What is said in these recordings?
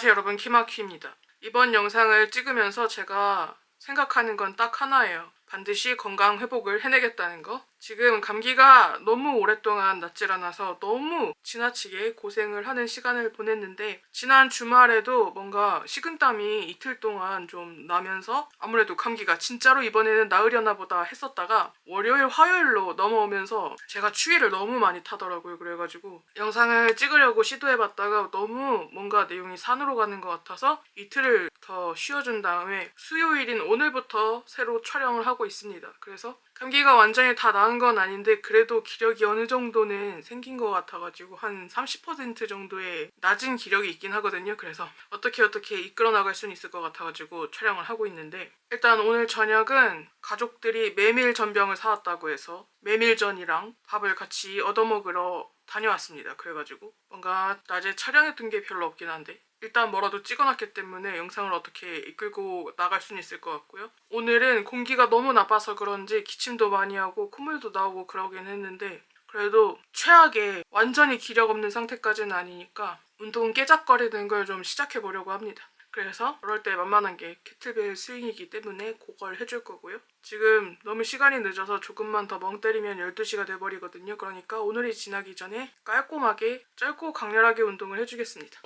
안녕하세요 여러분 키마키입니다. 이번 영상을 찍으면서 제가 생각하는 건 딱 하나예요. 반드시 건강 회복을 해내겠다는 거. 지금 감기가 너무 오랫동안 낫질 않아서 너무 지나치게 고생을 하는 시간을 보냈는데 지난 주말에도 뭔가 식은땀이 이틀 동안 좀 나면서 아무래도 감기가 진짜로 이번에는 나으려나 보다 했었다가 월요일 화요일로 넘어오면서 제가 추위를 너무 많이 타더라고요. 그래가지고 영상을 찍으려고 시도해봤다가 너무 뭔가 내용이 산으로 가는 것 같아서 이틀을 더 쉬어준 다음에 수요일인 오늘부터 새로 촬영을 하고 있습니다. 그래서 감기가 완전히 다 나은 건 아닌데 그래도 기력이 어느 정도는 생긴 것 같아가지고 한 30% 정도의 낮은 기력이 있긴 하거든요. 그래서 어떻게 어떻게 이끌어 나갈 수는 있을 것 같아가지고 촬영을 하고 있는데 일단 오늘 저녁은 가족들이 메밀 전병을 사왔다고 해서 메밀전이랑 밥을 같이 얻어먹으러 다녀왔습니다. 그래가지고 뭔가 낮에 촬영했던 게 별로 없긴 한데 일단 뭐라도 찍어놨기 때문에 영상을 어떻게 이끌고 나갈 수는 있을 것 같고요. 오늘은 공기가 너무 나빠서 그런지 기침도 많이 하고 콧물도 나오고 그러긴 했는데 그래도 최악의 완전히 기력 없는 상태까지는 아니니까 운동 깨작거리는 걸 좀 시작해 보려고 합니다. 그래서 그럴 때 만만한 게 캐틀벨 스윙이기 때문에 그걸 해줄 거고요. 지금 너무 시간이 늦어서 조금만 더 멍 때리면 12시가 돼버리거든요. 그러니까 오늘이 지나기 전에 깔끔하게 짧고 강렬하게 운동을 해주겠습니다.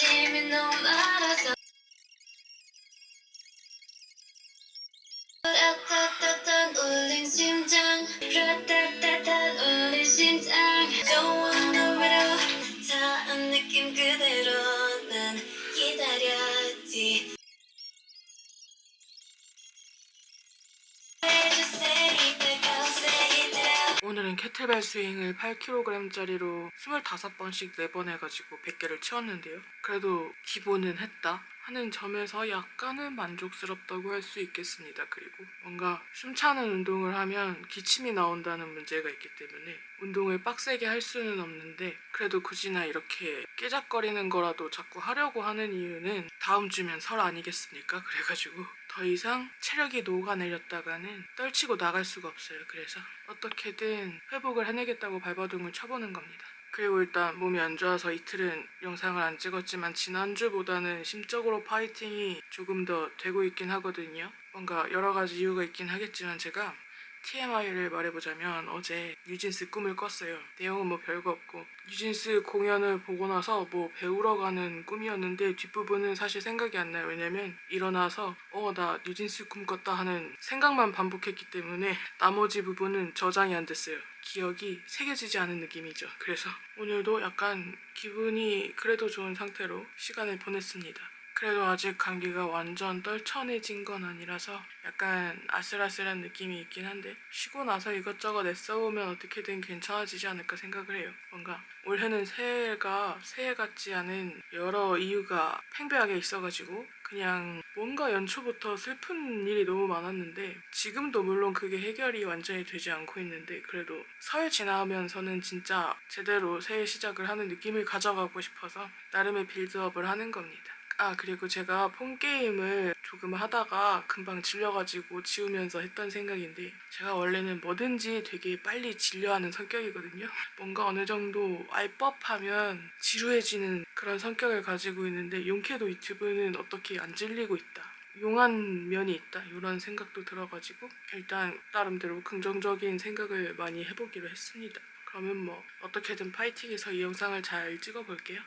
아침이 너무 많아서 라따따탄 울린 심장 라따따탄 울린 심장 Don't wanna know 다음 느낌 그대로 오늘은 캐틀벨 스윙을 8kg짜리로 25번씩 4번 해가지고 100개를 채웠는데요. 그래도 기본은 했다 하는 점에서 약간은 만족스럽다고 할 수 있겠습니다. 그리고 뭔가 숨차는 운동을 하면 기침이 나온다는 문제가 있기 때문에 운동을 빡세게 할 수는 없는데 그래도 굳이나 이렇게 깨작거리는 거라도 자꾸 하려고 하는 이유는 다음 주면 설 아니겠습니까? 그래가지고 더 이상 체력이 녹아내렸다가는 떨치고 나갈 수가 없어요. 그래서 어떻게든 회복을 해내겠다고 발버둥을 쳐보는 겁니다. 그리고 일단 몸이 안 좋아서 이틀은 영상을 안 찍었지만 지난주보다는 심적으로 파이팅이 조금 더 되고 있긴 하거든요. 뭔가 여러 가지 이유가 있긴 하겠지만 제가 TMI를 말해보자면 어제 뉴진스 꿈을 꿨어요. 내용은 뭐 별거 없고 뉴진스 공연을 보고 나서 뭐 배우러 가는 꿈이었는데 뒷부분은 사실 생각이 안 나요. 왜냐면 일어나서 어 나 뉴진스 꿈 꿨다 하는 생각만 반복했기 때문에 나머지 부분은 저장이 안 됐어요. 기억이 새겨지지 않은 느낌이죠. 그래서 오늘도 약간 기분이 그래도 좋은 상태로 시간을 보냈습니다. 그래도 아직 감기가 완전 떨쳐내진 건 아니라서 약간 아슬아슬한 느낌이 있긴 한데 쉬고 나서 이것저것 애써보면 어떻게든 괜찮아지지 않을까 생각을 해요. 뭔가 올해는 새해가 새해 같지 않은 여러 이유가 팽배하게 있어가지고 그냥 뭔가 연초부터 슬픈 일이 너무 많았는데 지금도 물론 그게 해결이 완전히 되지 않고 있는데 그래도 설 지나면서는 진짜 제대로 새해 시작을 하는 느낌을 가져가고 싶어서 나름의 빌드업을 하는 겁니다. 아 그리고 제가 폰 게임을 조금 하다가 금방 질려가지고 지우면서 했던 생각인데 제가 원래는 뭐든지 되게 빨리 질려하는 성격이거든요. 뭔가 어느 정도 알법하면 지루해지는 그런 성격을 가지고 있는데 용케도 유튜브는 어떻게 안 질리고 있다. 용한 면이 있다 이런 생각도 들어가지고 일단 나름대로 긍정적인 생각을 많이 해보기로 했습니다. 그러면 뭐 어떻게든 파이팅해서 이 영상을 잘 찍어볼게요.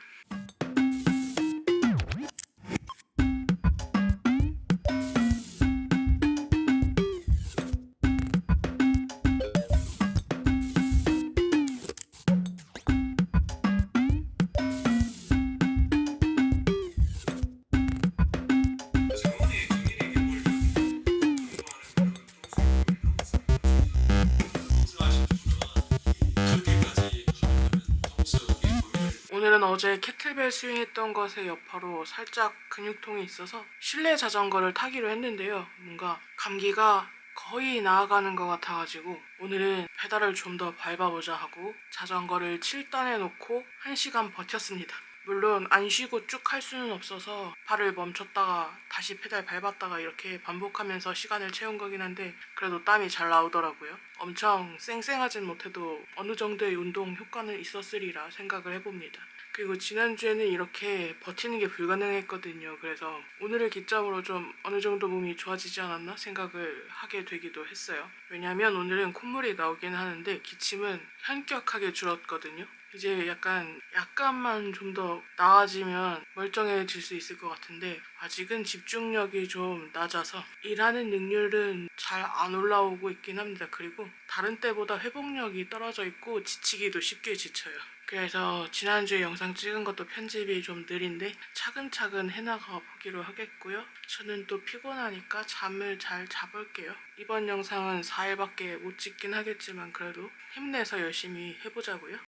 오늘은 어제 캐틀 케이블 스윙했던 것의 여파로 살짝 근육통이 있어서 실내 자전거를 타기로 했는데요. 뭔가 감기가 거의 나아가는 것 같아가지고 오늘은 페달을 좀 더 밟아보자 하고 자전거를 7단에 놓고 1시간 버텼습니다. 물론 안 쉬고 쭉 할 수는 없어서 발을 멈췄다가 다시 페달 밟았다가 이렇게 반복하면서 시간을 채운 거긴 한데 그래도 땀이 잘 나오더라고요. 엄청 쌩쌩하진 못해도 어느 정도의 운동 효과는 있었으리라 생각을 해봅니다. 그리고 지난주에는 이렇게 버티는 게 불가능했거든요. 그래서 오늘을 기점으로 좀 어느 정도 몸이 좋아지지 않았나 생각을 하게 되기도 했어요. 왜냐하면 오늘은 콧물이 나오긴 하는데 기침은 현격하게 줄었거든요. 이제 약간 약간만 좀 더 나아지면 멀쩡해질 수 있을 것 같은데 아직은 집중력이 좀 낮아서 일하는 능률은 잘 안 올라오고 있긴 합니다. 그리고 다른 때보다 회복력이 떨어져 있고 지치기도 쉽게 지쳐요. 그래서 지난주에 영상 찍은 것도 편집이 좀 느린데 차근차근 해나가 보기로 하겠고요. 저는 또 피곤하니까 잠을 잘 자볼게요. 이번 영상은 4일밖에 못 찍긴 하겠지만 그래도 힘내서 열심히 해보자고요.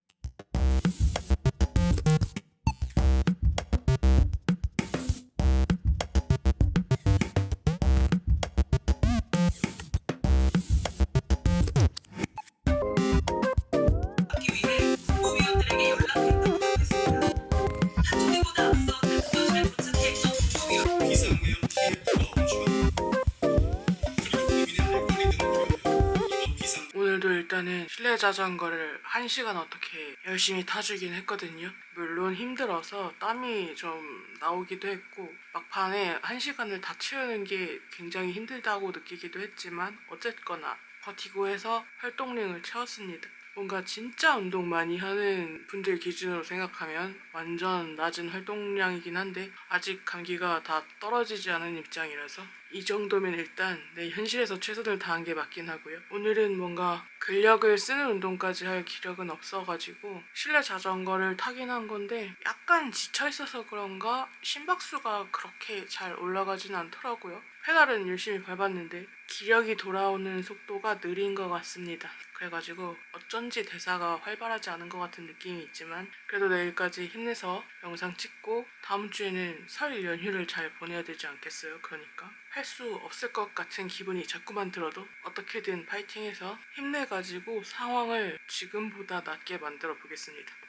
일단은 실내 자전거를 1시간 어떻게 열심히 타주긴 했거든요. 물론 힘들어서 땀이 좀 나오기도 했고 막판에 1시간을 다 채우는 게 굉장히 힘들다고 느끼기도 했지만 어쨌거나 버티고 해서 활동량을 채웠습니다. 뭔가 진짜 운동 많이 하는 분들 기준으로 생각하면 완전 낮은 활동량이긴 한데 아직 감기가 다 떨어지지 않은 입장이라서 이 정도면 일단 내 현실에서 최선을 다한 게 맞긴 하고요. 오늘은 뭔가 근력을 쓰는 운동까지 할 기력은 없어가지고 실내 자전거를 타긴 한 건데 약간 지쳐 있어서 그런가 심박수가 그렇게 잘 올라가진 않더라고요. 페달은 열심히 밟았는데 기력이 돌아오는 속도가 느린 것 같습니다. 그래가지고 어쩐지 대사가 활발하지 않은 것 같은 느낌이 있지만 그래도 내일까지 힘내서 영상 찍고 다음 주에는 설 연휴를 잘 보내야 되지 않겠어요? 그러니까 할 수 없을 것 같은 기분이 자꾸만 들어도 어떻게든 파이팅해서 힘내가지고 상황을 지금보다 낫게 만들어 보겠습니다.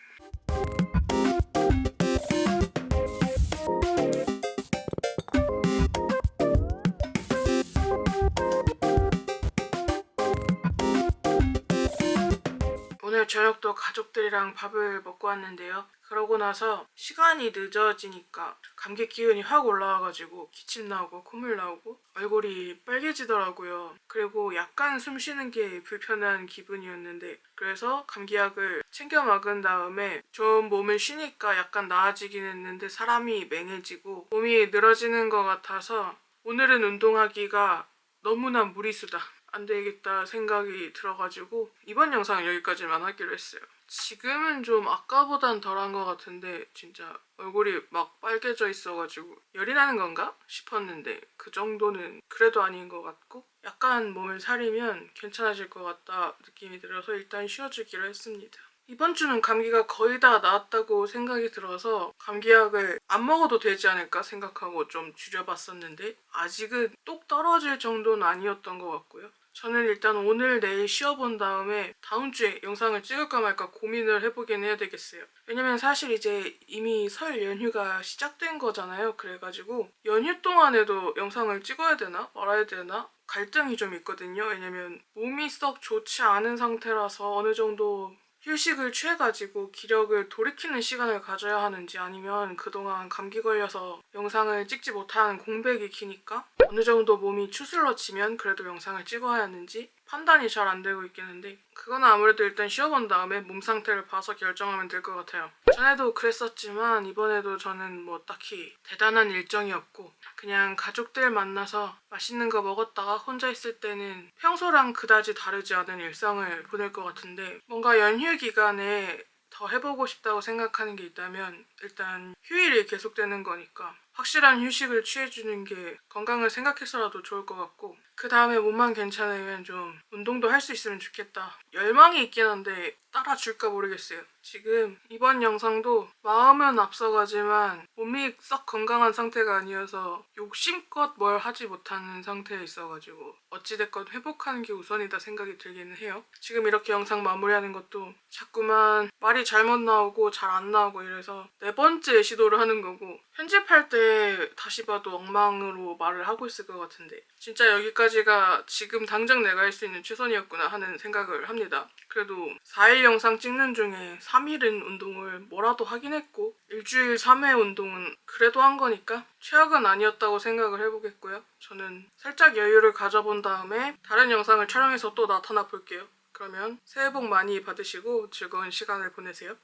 저녁도 가족들이랑 밥을 먹고 왔는데요. 그러고 나서 시간이 늦어지니까 감기 기운이 확 올라와가지고 기침 나오고 콧물 나오고 얼굴이 빨개지더라고요. 그리고 약간 숨 쉬는 게 불편한 기분이었는데 그래서 감기약을 챙겨 먹은 다음에 좀 몸을 쉬니까 약간 나아지긴 했는데 사람이 맹해지고 몸이 늘어지는 것 같아서 오늘은 운동하기가 너무나 무리수다. 안 되겠다 생각이 들어가지고 이번 영상은 여기까지만 하기로 했어요. 지금은 좀 아까보단 덜한 것 같은데 진짜 얼굴이 막 빨개져 있어가지고 열이 나는 건가 싶었는데 그 정도는 그래도 아닌 것 같고 약간 몸을 사리면 괜찮아질 것 같다 느낌이 들어서 일단 쉬어주기로 했습니다. 이번 주는 감기가 거의 다 나았다고 생각이 들어서 감기약을 안 먹어도 되지 않을까 생각하고 좀 줄여봤었는데 아직은 똑 떨어질 정도는 아니었던 것 같고요. 저는 일단 오늘 내일 쉬어본 다음에 다음 주에 영상을 찍을까 말까 고민을 해보긴 해야 되겠어요. 왜냐면 사실 이제 이미 설 연휴가 시작된 거잖아요. 그래가지고 연휴 동안에도 영상을 찍어야 되나 말아야 되나 갈등이 좀 있거든요. 왜냐면 몸이 썩 좋지 않은 상태라서 어느 정도 휴식을 취해가지고 기력을 돌이키는 시간을 가져야 하는지 아니면 그동안 감기 걸려서 영상을 찍지 못한 공백이 기니까 어느 정도 몸이 추슬러지면 그래도 영상을 찍어야 하는지 판단이 잘 안 되고 있겠는데 그건 아무래도 일단 쉬어본 다음에 몸 상태를 봐서 결정하면 될 것 같아요. 전에도 그랬었지만 이번에도 저는 뭐 딱히 대단한 일정이 없고 그냥 가족들 만나서 맛있는 거 먹었다가 혼자 있을 때는 평소랑 그다지 다르지 않은 일상을 보낼 것 같은데 뭔가 연휴 기간에 더 해보고 싶다고 생각하는 게 있다면 일단 휴일이 계속되는 거니까 확실한 휴식을 취해주는 게 건강을 생각해서라도 좋을 것 같고 그 다음에 몸만 괜찮으면 좀 운동도 할 수 있으면 좋겠다. 열망이 있긴 한데 따라줄까 모르겠어요 지금 이번 영상도 마음은 앞서가지만 몸이 썩 건강한 상태가 아니어서 욕심껏 뭘 하지 못하는 상태에 있어가지고 어찌됐건 회복하는 게 우선이다 생각이 들기는 해요. 지금 이렇게 영상 마무리하는 것도 자꾸만 말이 잘못 나오고 잘 안 나오고 이래서 네 번째 시도를 하는 거고 편집할 때 다시 봐도 엉망으로 말을 하고 있을 것 같은데 진짜 여기까지가 지금 당장 내가 할 수 있는 최선이었구나 하는 생각을 합니다. 그래도 4일 영상 찍는 중에 3일은 운동을 뭐라도 하긴 했고 일주일 3회 운동은 그래도 한 거니까 최악은 아니었다고 생각을 해보겠고요. 저는 살짝 여유를 가져본 다음에 다른 영상을 촬영해서 또 나타나 볼게요. 그러면 새해 복 많이 받으시고 즐거운 시간을 보내세요.